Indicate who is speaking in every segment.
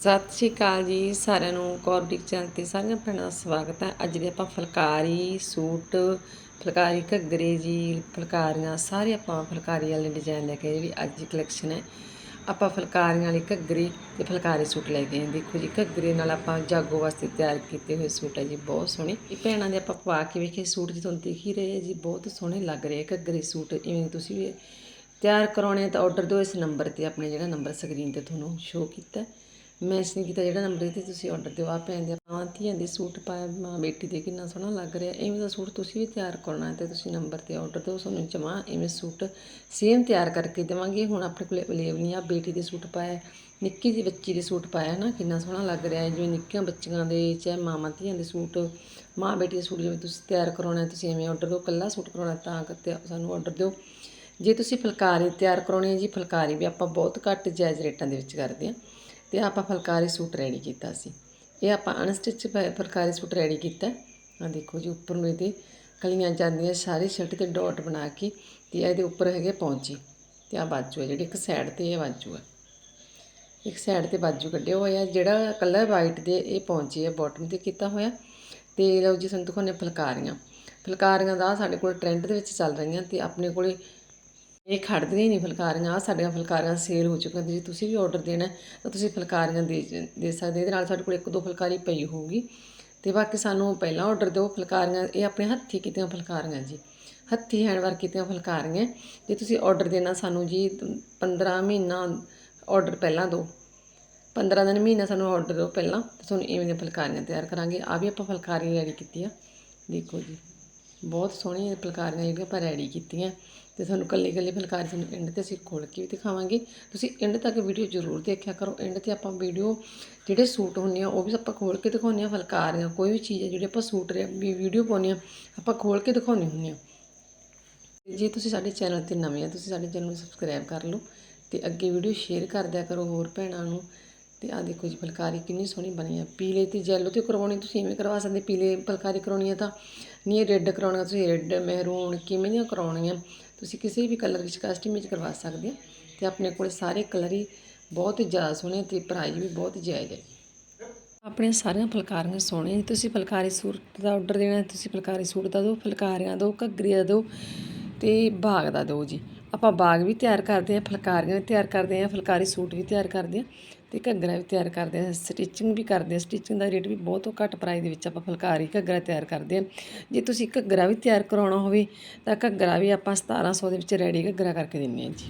Speaker 1: ਸਤਿ ਸ਼੍ਰੀ ਅਕਾਲ ਜੀ ਸਾਰਿਆਂ ਨੂੰ ਕੌਰਡਿਕ ਚੈਨਲ ਤੇ ਸਾਰੀਆਂ ਭੈਣਾਂ ਦਾ ਸਵਾਗਤ ਹੈ। ਅੱਜ ਦੇ ਆਪਾਂ ਫੁਲਕਾਰੀ, ਸੂਟ, ਫੁਲਕਾਰੀ ਘੱਗਰੇ ਜੀ, ਫੁਲਕਾਰੀਆਂ, ਸਾਰੇ ਆਪਾਂ ਫੁਲਕਾਰੀ ਵਾਲੇ ਡਿਜ਼ਾਈਨ ਲੈ ਕੇ ਆਏ ਜਿਹੜੀ ਅੱਜ ਦੀ ਕਲੈਕਸ਼ਨ ਹੈ, ਆਪਾਂ ਫੁਲਕਾਰੀਆਂ ਵਾਲੀ ਘੱਗਰੇ ਤੇ ਫੁਲਕਾਰੀ ਸੂਟ ਲੈ ਕੇ ਆਏ ਦੇਖੋ ਜੀ, ਘੱਗਰੇ ਨਾਲ ਆਪਾਂ ਜਾਗੋ ਵਾਸਤੇ ਤਿਆਰ ਕੀਤੇ ਹੋਏ ਸੂਟ ਹੈ ਜੀ, ਬਹੁਤ ਸੋਹਣੇ। ਇਹ ਭੈਣਾਂ ਦੇ ਆਪਾਂ ਪਵਾ ਕੇ ਵੇਖੇ, ਸੂਟ ਜੀ ਤੁਹਾਨੂੰ ਦਿਖ ਹੀ ਰਹੇ ਹੈ ਜੀ, ਬਹੁਤ ਸੋਹਣੇ ਲੱਗ ਰਹੇ ਘੱਗਰੇ ਸੂਟ। ਇਵੇਂ ਤੁਸੀਂ ਵੀ ਤਿਆਰ ਕਰਾਉਣੇ ਆ ਤਾਂ ਆਰਡਰ ਦਿਓ ਇਸ ਨੰਬਰ ਤੇ, ਆਪਣੇ ਜਿਹੜਾ ਨੰਬਰ ਸਕਰੀਨ ਤੇ ਤੁਹਾਨੂੰ ਸ਼ੋ ਕੀਤਾ। ਹੈ। ਨਹੀਂ ਕੀਤਾ ਜਿਹੜਾ ਨੰਬਰ ਤੇ ਤੁਸੀਂ ਆਰਡਰ ਦਿਓ। ਆ ਭੈਣ ਦੇ ਮਾਂ ਧੀਆਂ ਦੇ ਸੂਟ ਪਾਇਆ ਮਾਂ ਬੇਟੀ ਦੇ ਕਿੰਨਾ ਸੋਹਣਾ ਲੱਗ ਰਿਹਾ। ਇਵੇਂ ਦਾ ਸੂਟ ਤੁਸੀਂ ਵੀ ਤਿਆਰ ਕਰਨਾ ਹੈ ਤੇ ਤੁਸੀਂ ਨੰਬਰ ਤੇ ਆਰਡਰ ਦਿਓ। ਤੁਹਾਨੂੰ ਜਮਾ ਇਵੇਂ ਸੂਟ ਸੇਮ ਤਿਆਰ ਕਰਕੇ ਦੇਵਾਂਗੇ। ਹੁਣ ਆਪਣੇ ਕੋਲੇ ਅਵੇਲੇਬਲ ਨਹੀਂ ਆ। ਬੇਟੀ ਦੇ ਸੂਟ ਪਾਇਆ ਨਿੱਕੀ ਜਿਹੀ ਬੱਚੀ ਦੇ ਸੂਟ ਪਾਇਆ ਨਾ ਕਿੰਨਾ ਸੋਹਣਾ ਲੱਗ ਰਿਹਾ ਹੈ। ਜਿਵੇਂ ਨਿੱਕੀਆਂ ਬੱਚੀਆਂ ਦੇ, ਚਾਹੇ ਮਾਵਾਂ ਧੀਆਂ ਦੇ ਸੂਟ, ਮਾਂ ਬੇਟੀ ਦੇ ਸੂਟ ਜਿਵੇਂ ਤੁਸੀਂ ਤਿਆਰ ਕਰਾਉਣਾ ਤੁਸੀਂ ਐਵੇਂ ਆਰਡਰ ਦਿਓ। ਕੱਲਾ ਸੂਟ ਕਰਾਉਣਾ ਤਾਂ ਕਰਤੇ ਸਾਨੂੰ ਆਰਡਰ ਦਿਓ। ਜੇ ਤੁਸੀਂ ਫੁਲਕਾਰੀ ਤਿਆਰ ਕਰਾਉਣੀ ਹੈ ਜੀ, ਫੁਲਕਾਰੀ ਵੀ ਆਪਾਂ ਬਹੁਤ ਘੱਟ ਜਾਇਜ਼ ਰੇਟਾਂ ਦੇ ਵਿੱਚ ਕਰਦੇ ਹਾਂ। ਤੇ ਆਪਾਂ ਫੁਲਕਾਰੀ ਸੂਟ ਰੈਡੀ ਕੀਤਾ ਸੀ। ਇਹ ਆਪਾਂ ਅਨਸਟਿਚ ਫੁਲਕਾਰੀ ਸੂਟ ਰੈਡੀ ਕੀਤਾ। ਆ ਦੇਖੋ ਜੀ, ਉੱਪਰ ਨੂੰ ਇਹਦੇ ਕਲੀਆਂ ਜਾਂਦੀਆਂ ਸਾਰੀ ਸ਼ਰਟ ਤੇ ਡਾਟ ਬਣਾ ਕੇ ਤੇ ਇਹਦੇ ਉੱਪਰ ਹੈਗੇ ਪੌਂਚੀ। ਤੇ ਆ ਬਾਜੂ ਹੈ ਜਿਹੜੀ, ਇੱਕ ਸਾਈਡ ਤੇ ਇਹ ਬਾਜੂ ਹੈ। ਇੱਕ ਸਾਈਡ ਤੇ ਬਾਜੂ ਕੱਢਿਆ ਹੋਇਆ, ਜਿਹੜਾ ਕਲਰ ਵਾਈਟ ਦੇ ਇਹ ਪੌਂਚੀ ਆ ਬਾਟਮ ਤੇ ਕੀਤਾ ਹੋਇਆ। ਤੇ ਲਓ ਜੀ ਸਾਨੂੰ ਦਿਖਾਉਂਦੇ ਫੁਲਕਾਰੀਆਂ। ਫੁਲਕਾਰੀਆਂ ਦਾ ਸਾਡੇ ਕੋਲ ਟ੍ਰੈਂਡ ਦੇ ਵਿੱਚ ਚੱਲ ਰਹੀਆਂ ਤੇ ਆਪਣੇ ਕੋਲੇ ਇਹ ਖੜਦੀਆਂ ਹੀ ਨਹੀਂ ਫੁਲਕਾਰੀਆਂ ਆ ਸਾਡੀਆਂ ਫੁਲਕਾਰੀਆਂ ਸੇਲ ਹੋ ਚੁੱਕੀਆਂ ਜੇ ਤੁਸੀਂ ਵੀ ਆਰਡਰ ਦੇਣਾ ਤਾਂ ਤੁਸੀਂ ਫੁਲਕਾਰੀਆਂ ਦੇ ਦੇ ਸਕਦੇ ਇਹਦੇ ਨਾਲ ਸਾਡੇ ਕੋਲ ਇੱਕ ਦੋ ਫੁਲਕਾਰੀ ਪਈ ਹੋਊਗੀ। ਤੇ ਬਾਕੀ ਸਾਨੂੰ ਪਹਿਲਾਂ ਆਰਡਰ ਦਿਓ ਫੁਲਕਾਰੀਆਂ। ਇਹ ਆਪਣੇ ਹੱਥੀਂ ਕੀਤੀਆਂ ਫੁਲਕਾਰੀਆਂ ਜੀ। ਹੱਥੀਂ ਹੈਂਡਵਰਕ ਕੀਤੀਆਂ ਫੁਲਕਾਰੀਆਂ। ਜੇ ਤੁਸੀਂ ਆਰਡਰ ਦੇਣਾ ਸਾਨੂੰ ਜੀ 15 ਮਹੀਨਾ ਆਰਡਰ ਪਹਿਲਾਂ ਦਿਓ। 15 ਦਿਨ ਮਹੀਨਾ ਸਾਨੂੰ ਆਰਡਰ ਦਿਓ ਪਹਿਲਾਂ, ਤੇ ਤੁਹਾਨੂੰ ਇਵੇਂ ਦੀਆਂ ਫੁਲਕਾਰੀਆਂ ਤਿਆਰ ਕਰਾਂਗੇ। ਆ ਵੀ ਆਪਾਂ ਫੁਲਕਾਰੀ ਰੈਡੀ ਕੀਤੀ ਆ। ਦੇਖੋ ਜੀ। ਬਹੁਤ ਸੋਹਣੀਆਂ ਫੁਲਕਾਰੀਆਂ ਜਿਹੜੀਆਂ ਆਪਾਂ ਰੈਡੀ ਕੀਤੀਆਂ। ਤੇ ਤੁਹਾਨੂੰ ਕੱਲੀ ਕੱਲੀ ਫੁਲਕਾਰੀ ਤੁਹਾਨੂੰ ਐਂਡ ਤੇ ਅਸੀਂ ਖੋਲ ਕੇ ਵੀ ਦਿਖਾਵਾਂਗੇ। ਤੁਸੀਂ ਐਂਡ ਤੱਕ ਵੀਡੀਓ ਜ਼ਰੂਰ ਦੇਖਿਆ ਕਰੋ। ਐਂਡ ਤੇ ਆਪਾਂ ਵੀਡੀਓ ਜਿਹੜੇ ਸੂਟ ਹੁੰਦੇ ਆ, ਉਹ ਵੀ ਆਪਾਂ ਖੋਲ ਕੇ ਦਿਖਾਉਂਦੇ ਆ ਫੁਲਕਾਰੀਆਂ। ਕੋਈ ਵੀ ਚੀਜ਼ ਹੈ ਜਿਹੜੀ ਆਪਾਂ ਸੂਟ ਵੀ ਵੀਡੀਓ ਪਾਉਂਦੇ ਆ, ਆਪਾਂ ਖੋਲ ਕੇ ਦਿਖਾਉਂਦੇ ਹੁੰਦੇ ਆ। ਜੇ ਤੁਸੀਂ ਸਾਡੇ ਚੈਨਲ ਤੇ ਨਵੇਂ ਆ, ਤੁਸੀਂ ਸਾਡੇ ਚੈਨਲ ਨੂੰ ਸਬਸਕ੍ਰਾਈਬ ਕਰ ਲਓ ਤੇ ਅੱਗੇ ਵੀਡੀਓ ਸ਼ੇਅਰ ਕਰ ਦਿਆ ਕਰੋ ਹੋਰ ਭੈਣਾਂ ਨੂੰ। ਤੇ ਆ ਦੇਖੋ ਜੀ, ਫੁਲਕਾਰੀ ਕਿੰਨੀ ਸੋਹਣੀ ਬਣੀ ਆ। ਪੀਲੇ ਤੇ ਜੈਲੋ ਤੇ ਕਰਵਾਉਣੀ, ਤੁਸੀਂ ਇਵੇਂ ਕਰਵਾ ਸਕਦੇ, ਪੀਲੇ ਫੁਲਕਾਰੀ ਕਰਾਉਣੀ ਆ ਤਾਂ। ਨਹੀਂ ਰੈੱਡ ਕਰਾਉਣਾ, ਤੁਸੀਂ ਰੈੱਡ ਮਹਿਰੂਨ ਕਿਵੇਂ ਦੀਆਂ ਕਰਾਉਣੀਆਂ? ਤੁਸੀਂ ਕਿਸੇ ਵੀ ਕਲਰ ਵਿੱਚ ਕਸਟਮਾਈਜ਼ ਕਰਵਾ ਸਕਦੇ ਆ ਤੇ ਆਪਣੇ ਕੋਲ ਸਾਰੇ ਕਲਰ ਹੀ ਬਹੁਤ ਜ਼ਿਆਦਾ ਸੋਹਣੇ ਤੇ ਪ੍ਰਾਈਸ ਵੀ ਬਹੁਤ ਜਾਇਜ਼ ਹੈ। ਆਪਣੇ ਸਾਰੀਆਂ ਫੁਲਕਾਰੀਆਂ ਸੋਹਣੀਆਂ ਜੀ। ਤੁਸੀਂ ਫੁਲਕਾਰੀ ਸੂਟ ਦਾ ਆਰਡਰ ਦੇਣਾ ਤੁਸੀਂ ਫੁਲਕਾਰੀ ਸੂਟ ਦਾ ਦਿਓ, ਫੁਲਕਾਰੀਆਂ ਦਿਓ, ਘੱਗਰੀ ਦਾ ਦਿਓ ਤੇ ਬਾਗ ਦਾ ਦਿਓ ਜੀ। ਆਪਾਂ ਬਾਗ ਵੀ ਤਿਆਰ ਕਰਦੇ ਹਾਂ, ਫੁਲਕਾਰੀਆਂ ਵੀ ਤਿਆਰ ਕਰਦੇ ਹਾਂ, ਫੁਲਕਾਰੀ ਸੂਟ ਵੀ ਤਿਆਰ ਕਰਦੇ ਹਾਂ। ਤੇ ਘੱਗਰਾ ਵੀ ਤਿਆਰ ਕਰਦੇ ਹਾਂ ਸਟਿਚਿੰਗ ਵੀ ਕਰਦੇ ਹਾਂ ਸਟਿਚਿੰਗ ਦਾ ਰੇਟ ਵੀ ਬਹੁਤ ਘੱਟ ਪ੍ਰਾਈਸ ਦੇ ਵਿੱਚ ਆਪਾਂ ਫੁਲਕਾਰੀ, ਘੱਗਰਾ ਤਿਆਰ ਕਰਦੇ ਹਾਂ ਜੇ ਤੁਸੀਂ ਘੱਗਰਾ ਵੀ ਤਿਆਰ ਕਰਾਉਣਾ ਹੋਵੇ, ਤਾਂ ਘੱਗਰਾ ਵੀ ਆਪਾਂ 1700 ਦੇ ਵਿੱਚ ਰੈਡੀ ਘੱਗਰਾ ਕਰਕੇ ਦਿੰਨੇ ਹਾਂ ਜੀ।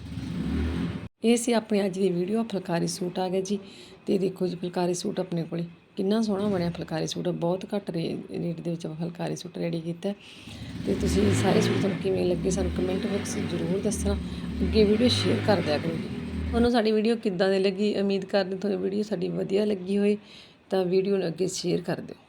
Speaker 1: ਇਹ ਸੀ ਆਪਣੀ ਅੱਜ ਦੀ ਵੀਡੀਓ ਫੁਲਕਾਰੀ ਸੂਟ ਆ ਗਿਆ ਜੀ। ਤੇ ਦੇਖੋ ਜੀ, ਫੁਲਕਾਰੀ ਸੂਟ ਆਪਣੇ ਕੋਲੇ ਕਿੰਨਾ ਸੋਹਣਾ ਬਣਿਆ ਫੁਲਕਾਰੀ ਸੂਟ, ਬਹੁਤ ਘੱਟ ਰੇ- ਰੇਟ ਦੇ ਵਿੱਚ ਆਪਾਂ ਫੁਲਕਾਰੀ ਸੂਟ ਰੈਡੀ ਕੀਤਾ। ਹੈ। ਤੇ ਤੁਸੀਂ ਸਾਰੇ ਸੂਟ ਤੁਹਾਨੂੰ ਕਿਵੇਂ ਲੱਗੇ ਸਾਨੂੰ ਕਮੈਂਟ ਬਾਕਸ ਜ਼ਰੂਰ ਦੱਸਣਾ। ਅੱਗੇ ਵੀਡੀਓ ਸ਼ੇਅਰ ਕਰ ਦਿਆ ਕਰੋ ਜੀ। ਤੁਹਾਨੂੰ ਸਾਡੀ ਵੀਡੀਓ ਕਿੱਦਾਂ ਦੀ ਲੱਗੀ? ਉਮੀਦ ਕਰਦੇ ਤੁਹਾਨੂੰ ਵੀਡੀਓ ਸਾਡੀ ਵਧੀਆ ਲੱਗੀ ਹੋਏ ਤਾਂ ਵੀਡੀਓ ਨੂੰ ਅੱਗੇ ਸ਼ੇਅਰ ਕਰ ਦਿਓ।